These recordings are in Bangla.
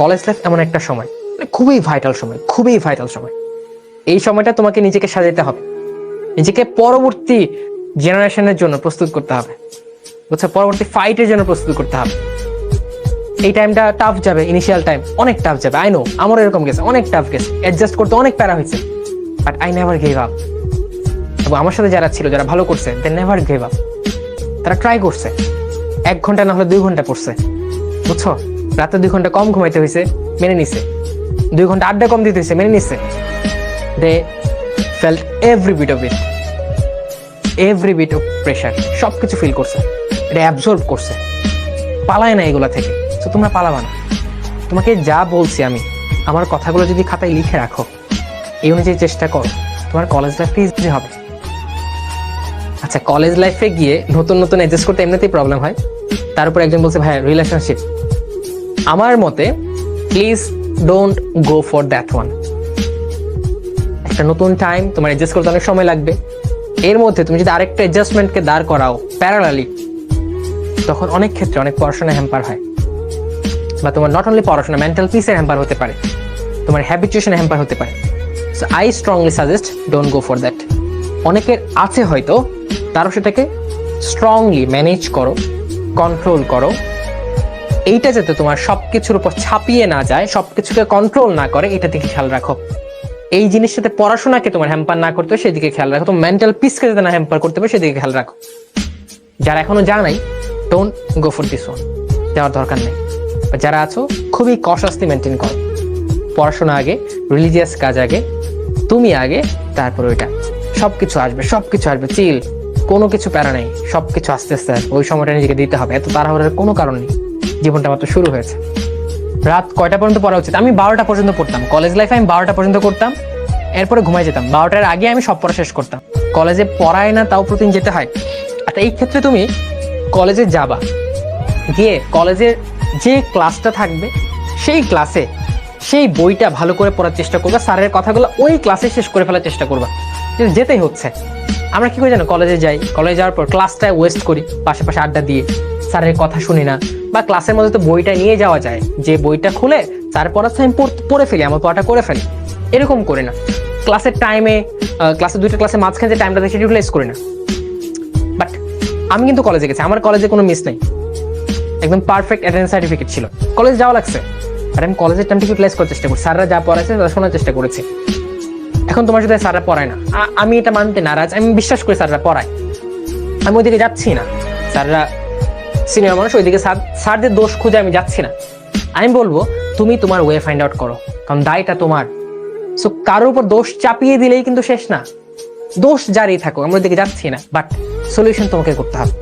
কলেজ লাইফ এমন একটা সময় মানে খুবই ভাইটাল সময়, খুবই ভাইটাল সময়। এই সময়টা তোমাকে নিজেকে সাজাতে হবে। নিজেকে পরবর্তী জেনারেশনের জন্য প্রস্তুত করতে হবে। বুঝছ? পরবর্তী ফাইটের জন্য প্রস্তুত করতে হবে। এই টাইমটা টাফ যাবে ইনিশিয়াল টাইম অনেক টাফ যাবে আই নো আমার এরকম গেছে অনেক টাফ গেছে অ্যাডজাস্ট করতে অনেক প্যারা হয়েছে but I never gave up এবং আমার সাথে যারা ছিল, যারা ভালো করছে দে নেভার গেভ আপ তারা ট্রাই করছে। এক ঘণ্টা না হলে দুই ঘণ্টা পড়ছে বুঝছ? রাতে দুই ঘণ্টা কম ঘুমাইতে হয়েছে মেনে নিছে। দুই ঘণ্টা আড্ডা কম দিতে হয়েছে মেনে নিছে। They felt every bit of it. Every bit of pressure. সব কিছু ফিল করছে। এটা অ্যাবজর্ব করছে। পালায় না এগুলা থেকে। তো তোমরা পালাবা না। তোমাকে যা বলছি আমি, আমার কথাগুলো যদি খাতায় লিখে রাখো, এই অনুযায়ী চেষ্টা করো। তোমার কলেজ লাইফটা ইজি হবে। আচ্ছা কলেজ লাইফে গিয়ে নতুন নতুন অ্যাডজাস্ট করতে এমনিতেই প্রবলেম হয়। তার উপর একজন বলছে ভাই রিলেশনশিপ আমার মতে please don't go for that one একটা নতুন টাইম তোমার অ্যাডজাস্ট করতে অনেক সময় লাগবে। এর মধ্যে তুমি যদি আরেকটা অ্যাডজাস্টমেন্টকে দাঁড় করাও প্যারালালি তখন অনেক ক্ষেত্রে অনেক পড়াশোনা হ্যাম্পার হয়। বা তোমার নট অনলি পড়াশোনা মেন্টাল পিসের হ্যাম্পার হতে পারে। তোমার হ্যাবিচুয়েশন হ্যাম্পার হতে পারে। So I strongly suggest don't go for that অনেকের আছে হয়তো, তারও সেটাকে স্ট্রংলি ম্যানেজ করো কন্ট্রোল করো। এইটা যাতে তোমার সবকিছুর উপর ছাপিয়ে না যায়, সবকিছুকে কন্ট্রোল না করে, এটা দিকে খেয়াল রাখো। এই জিনিসটাতে পড়াশোনাকে তোমার হ্যাম্পার না করতে হয়, সেদিকে খেয়াল রাখো। তোমার মেন্টাল পিসকে যাতে না হ্যাম্পার করতে হবে, সেদিকে খেয়াল রাখো। যারা এখনও জানাই don't go for this one যাওয়ার দরকার নেই। যারা আছো, খুবই কশাস্তি মেনটেন করো। পড়াশোনা আগে রিলিজিয়াস কাজ আগে, তুমি আগে, তারপর ওইটা। সবকিছু আসবে সবকিছু আসবে চিল কোনো কিছু প্যারা নেই, সবকিছু আস্তে আস্তে আসবে। ওই সময়টা নিজেকে দিতে হবে। এত তাড়াহুড়োর কোনো কারণ নেই। জীবনটা মাত্র শুরু হয়েছে। রাত কয়টা পর্যন্ত পড়া উচিত? আমি বারোটা পর্যন্ত পড়তাম। কলেজ লাইফে আমি বারোটা পর্যন্ত করতাম। এরপরে ঘুমাই যেতাম। বারোটার আগে আমি সব পড়া শেষ করতাম। কলেজে পড়ায় না, তাও প্রতিদিন যেতে হয়। আচ্ছা এই ক্ষেত্রে তুমি কলেজে যাবা। গিয়ে কলেজের যে ক্লাসটা থাকবে, সেই ক্লাসে সেই বইটা ভালো করে পড়ার চেষ্টা করবা। স্যারের কথাগুলো ওই ক্লাসে শেষ করে ফেলার চেষ্টা করবা। কিন্তু যেতেই হচ্ছে। আমরা কি করি জানো? কলেজে যাই। কলেজে যাওয়ার পর ক্লাসটায় ওয়েস্ট করি। পাশে পাশে আড্ডা দিয়ে। স্যারের কথা শুনি না। বা ক্লাসের মধ্যে তো বইটা নিয়ে যাওয়া যায়। যে বইটা খুলে স্যার পড়াচ্ছে আমি পড়ে ফেলি, আমার পড়াটা করে ফেলি। এরকম করে না। ক্লাসের টাইমে ক্লাসের দুইটা ক্লাসে মাঝখানে যে টাইমটা সেটা ইউটিলাইজ করি না। বাট আমি কিন্তু কলেজে গেছি। আমার কলেজে কোনো মিস নেই। একদম পারফেক্ট অ্যাটেন্ডেন্স সার্টিফিকেট ছিল। কলেজ যাওয়া লাগছে। আর আমি কলেজের টাইমটা ইউটিলাইজ করার চেষ্টা করি স্যাররা যা পড়াইছে তা শোনার চেষ্টা করেছি। এখন তোমার সাথে স্যাররা পড়ায় না। আমি এটা মানতে নারাজ। আমি বিশ্বাস করি স্যাররা পড়ায়। আমি ওইদিকে যাচ্ছি না। স্যাররা সিনিয়র মানুষ ওইদিকে স্যার স্যারদের দোষ খুঁজে আমি যাচ্ছি না। আমি বলব, তুমি তোমার ওয়ে ফাইন্ড আউট করো, কারণ দায়টা তোমার। সো কারোর উপর দোষ চাপিয়ে দিলেই কিন্তু শেষ না। দোষ জারি থাকো আমরা ওইদিকে যাচ্ছি না বাট সলিউশন তোমাকে করতে হবে।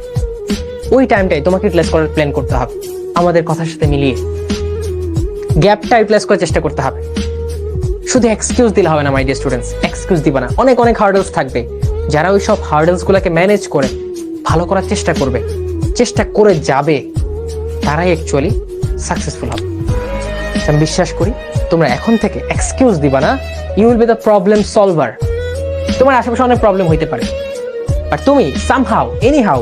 ওই টাইমটাই তোমাকে ইউটিলাইজ করার প্ল্যান করতে হবে। আমাদের কথার সাথে মিলিয়ে। গ্যাপটা ইউটিলাইজ করার চেষ্টা করতে হবে। শুধু এক্সকিউজ দিলে হবে না মাই ডিয়ার স্টুডেন্টস এক্সকিউজ দিবা না। অনেক অনেক হার্ডলস থাকবে। যারা ওই সব হার্ডলস গুলাকে ম্যানেজ করে, ভালো করার চেষ্টা করবে। চেষ্টা করে যাবে, তারাই অ্যাকচুয়ালি সাকসেসফুল হবে। আমি বিশ্বাস করি, তোমরা এখন থেকে এক্সকিউজ দিবা না you will be the problem solver তোমার আশেপাশে অনেক প্রবলেম হইতে পারে। বাট তুমি সামহাও এনি হাউ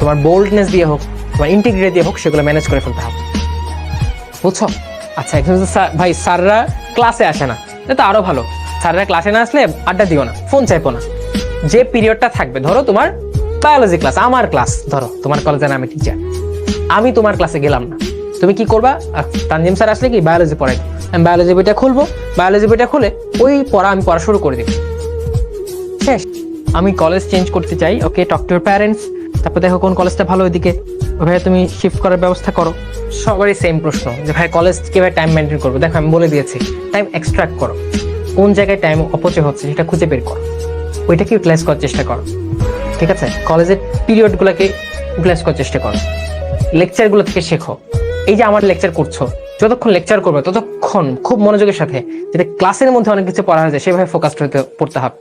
তোমার বোল্ডনেস দিয়ে হোক, তোমার ইন্টিগ্রিটি দিয়ে হোক, সেগুলো ম্যানেজ করে ফেলতে হবে। বুঝছ? আচ্ছা এখন ভাই, স্যাররা ক্লাসে আসে না। এটা তো আরও ভালো। স্যাররা ক্লাসে না আসলে আড্ডা দিও না ফোন চাইব না। যে পিরিয়ডটা থাকবে, ধরো তোমার বায়োলজি ক্লাস, আমার ক্লাস। ধরো, তোমার কলেজের আমি টিচার আমি তোমার ক্লাসে গেলাম না। তুমি কি করবা? তানজিম স্যার আসলে কি? বায়োলজি পড়াই আমি বায়োলজি বইটা খুলবো, বায়োলজি বইটা খুলে ওই পড়া আমি পড়া শুরু করে দিব। শেষ। আমি কলেজ চেঞ্জ করতে চাই ওকে টক টু প্যারেন্টস তারপর দেখো কোন কলেজটা ভালো ওইদিকে। ভাই তুমি শিফট করার ব্যবস্থা করো। সবারই সেম প্রশ্ন যে, ভাই কলেজ কীভাবে টাইম মেনটেন করব? দেখো, আমি বলে দিয়েছি। টাইম এক্সট্রাক্ট করো। কোন জায়গায় টাইম অপচয় হচ্ছে সেটা খুঁজে বের করো। ওইটাকে ইউটিলাইজ করার চেষ্টা করো। ঠিক আছে? কলেজের পিরিয়ডগুলোকে ইউটিলাইজ করার চেষ্টা করো। লেকচারগুলো থেকে শেখো। এই যে আমার লেকচার করছ, যতক্ষণ লেকচার করবে, ততক্ষণ খুব মনোযোগের সাথে যাতে ক্লাসের মধ্যে অনেক কিছু পড়া হয়েছে সেভাবে ফোকাসড হতে, পড়তে হবে।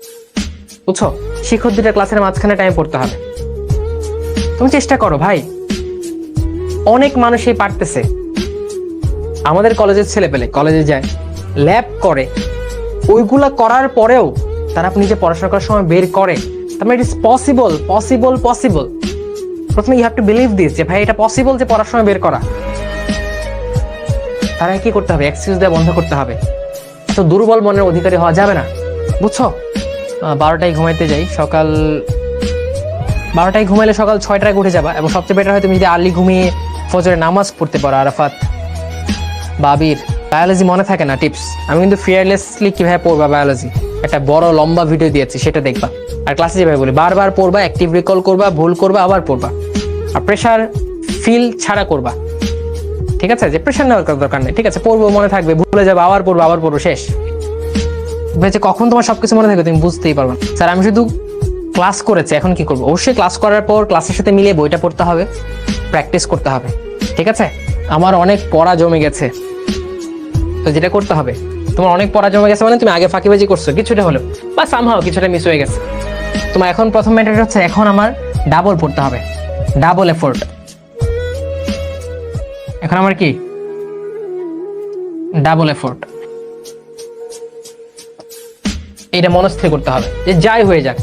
বুঝছ? শিক্ষক দুটা ক্লাসের মাঝখানে টাইম পড়তে হবে। তুমি চেষ্টা করো ভাই। অনেক মানুষই পারতেছে। আমাদের কলেজের ছেলে পেলে কলেজে যায় ল্যাব করে। ওইগুলা করার পরেও তারা নিজে পড়াশোনা করার সময় বের করে তার মানে it is possible possible possible প্রথমে you have to believe this যে ভাই এটা পসিবল যে পড়ার সময় বের করা। তারা কি করতে হবে? এক্সকিউজ দেওয়া বন্ধ করতে হবে। তো দুর্বল মনের অধিকারী হওয়া যাবে না। বুঝছ? বারোটায় ঘুমাইতে যাই, সকাল বারোটায় ঘুমাইলে সকাল ছয়টায় উঠে যাবা, এবং সবচেয়ে বেটার হয় তুমি যদি আর্লি ঘুমিয়ে ফজরে নামাজ পড়তে পারো, আরাফাত। বাবির। বায়োলজি মনে থাকে না টিপস আমি কিন্তু ফিয়ারলেসলি কীভাবে পড়বা বায়োলজি একটা বড় লম্বা ভিডিও দিয়েছি, সেটা দেখবা। আর ক্লাসে যেভাবে বলি, বারবার পড়বা অ্যাক্টিভ রিকল করবা, ভুল করবা, আবার পড়বা। আর প্রেশার ফিল ছাড়া করবা। ঠিক আছে? যে প্রেশার নেওয়ার দরকার নেই। ঠিক আছে? পড়ব, মনে থাকবে, ভুলে যাবে, আবার পড়ব আবার পড়ব, শেষ। ভেবেছে কখন তোমার সবকিছু মনে থাকবে তুমি বুঝতেই পারবে স্যার, আমি শুধু ক্লাস করেছি, এখন কি করব? অবশ্যই ক্লাস করার পর ক্লাসের সাথে মিলিয়ে বইটা পড়তে হবে প্র্যাকটিস করতে হবে। ঠিক আছে? আমার অনেক পড়া জমে গেছে। তো যেটা করতে হবে তোমার অনেক পড়া জমে গেছে মানে তুমি আগে ফাঁকিবাজি করছ, কিছুটা হলো বা সামহাও কিছুটা মিস হয়ে গেছে। তোমার এখন প্রথম ম্যাটার হচ্ছে এখন আমার ডাবল পড়তে হবে। ডাবল এফোর্ট এখন আমার কি? ডাবল এফোর্ট এটা মনস্থির করতে হবে, যে যাই হয়ে যাক,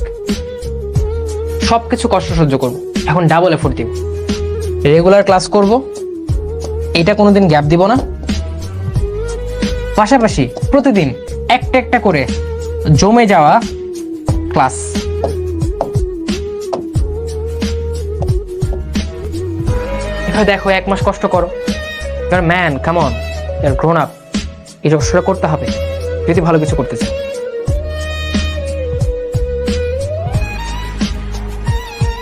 সবকিছু কষ্ট সহ্য করব। এখন ডাবল এফোর্ট দিব। রেগুলার ক্লাস করব। এটা কোনোদিন গ্যাপ দিব না। পাশাপাশি প্রতিদিন একটা একটা করে জমে যাওয়া ক্লাস। দেখো, এক মাস কষ্ট করো। ম্যান কামন গ্রোন আপ এই কষ্টটা করতে হবে, যদি ভালো কিছু করতে চাই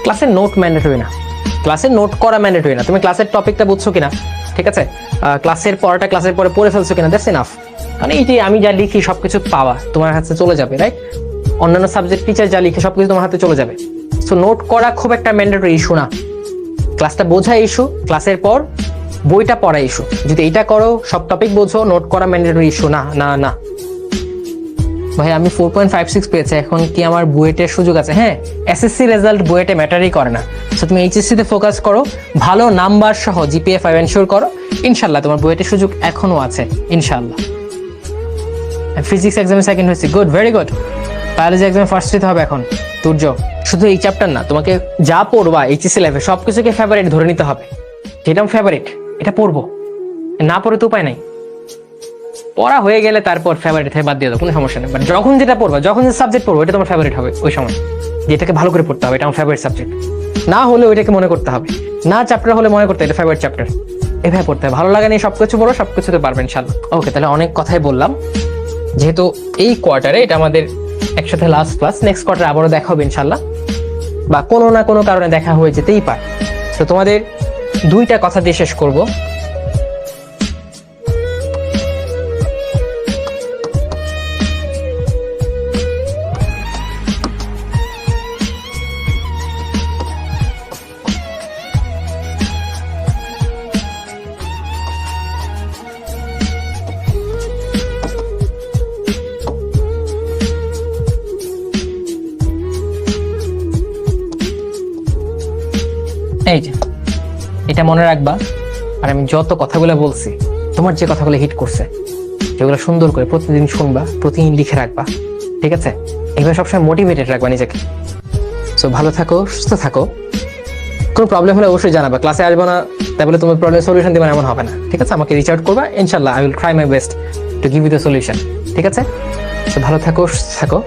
ক্লাসের নোট ম্যান্ডেটরি না। ক্লাসের নোট করা ম্যান্ডেটরি না। তুমি ক্লাসের টপিকটা বুঝছ কিনা? ঠিক আছে? ক্লাসের পড়াটা ক্লাসের পরে পড়ে ফেলছো কিনা? দ্যাটস এনাফ মানে এই যে আমি যা লিখি সবকিছু পাওয়া তোমার হাতে চলে যাবে রাইট অন্যান্য সাবজেক্ট টিচার যা লিখে সবকিছু তোমার হাতে চলে যাবে। সো নোট করা খুব একটা ম্যান্ডেটরি ইস্যু না। ক্লাসটা বোঝা ইস্যু ক্লাসের পর বইটা পড়া ইস্যু যদি এটা করো, সব টপিক বোঝো নোট করা ম্যান্ডেটরি ইস্যু না না না। ভাই, আমি ফোর পয়েন্ট ফাইভ সিক্স পেয়েছি, এখন কি আমার বুয়েটের সুযোগ আছে? হ্যাঁ এসএসসি রেজাল্ট বুয়েটে ম্যাটারই করে না। সো তুমি এইচএসসি তে ফোকাস করো, ভালো নাম্বার সহ জিপিএ ফাইভ এনশোর করো। ইনশাল্লাহ তোমার বুয়েটের সুযোগ এখনও আছে, ইনশাল্লাহ। ফিজিক্স এক্সামে সেকেন্ড হয়েছি। গুড ভেরি গুড বায়োলজি এক্সামে ফার্স্ট হতে হবে এখন। তুর্য শুধু এই চ্যাপ্টার না, তোমাকে যা পড়বা এইচএসসি লাইফে সব কিছুকে ফেভারিট ধরে নিতে হবে। যেটা ফেভারিট এটা পড়ব। না পড়ে তো উপায় নাই। পড়া হয়ে গেলে তারপর ফেভারিট থেকে বাদ দিয়ে দাও, কোনো সমস্যা নেই। বাট যখন যেটা পড়বা, যখন যে সাবজেক্ট পড়ব এটা তোমার ফেভারিট হবে ওই সময়। যেটাকে ভালো করে পড়তে হবে এটা আমার ফেভারিট সাবজেক্ট না হলে ওইটাকে মনে করতে হবে। না চ্যাপ্টার হলে মনে করতে এটা ফেভারিট চ্যাপ্টার এভাবে পড়তে হবে ভালো লাগে নিয়ে সবকিছু পড়ো সব কিছুতে পারবেন ইনশাল্লাহ ওকে, তাহলে অনেক কথাই বললাম। যেহেতু এই কোয়ার্টারে এটা আমাদের একসাথে লাস্ট ক্লাস নেক্সট কোয়ার্টার আবারও দেখা হবে ইনশাল্লাহ বা কোনো না কোনো কারণে দেখা হয়ে যেতেই পারে। তো তোমাদের দুইটা কথা দিয়ে শেষ করব। এটা মনে রাখবা, আর আমি যত কথাগুলো বলছি, তোমার যে কথাগুলো হিট করছে, যেগুলো সুন্দর করে প্রতিদিন শুনবা, প্রতিদিন লিখে রাখবা, ঠিক আছে? এগুলো সবসময় মোটিভেটেড রাখবা নিজেকে। সো ভালো থাকো, সুস্থ থাকো। কোনো প্রবলেম হলে অবশ্যই জানাবা। ক্লাসে আসব না, তাই বলে তোমার প্রবলেম সলিউশন দিবেন এমন হবে না, ঠিক আছে? আমাকে রিচ আউট করবা ইনশাল্লাহ I will try my best to give you the solution ঠিক আছে? সো ভালো থাকো, সুস্থ থাকো।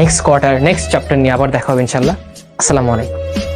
নেক্সট কোয়ার্টার নেক্সট চ্যাপ্টার নিয়ে আবার দেখা হবে ইনশাল্লাহ আসসালামু আলাইকুম।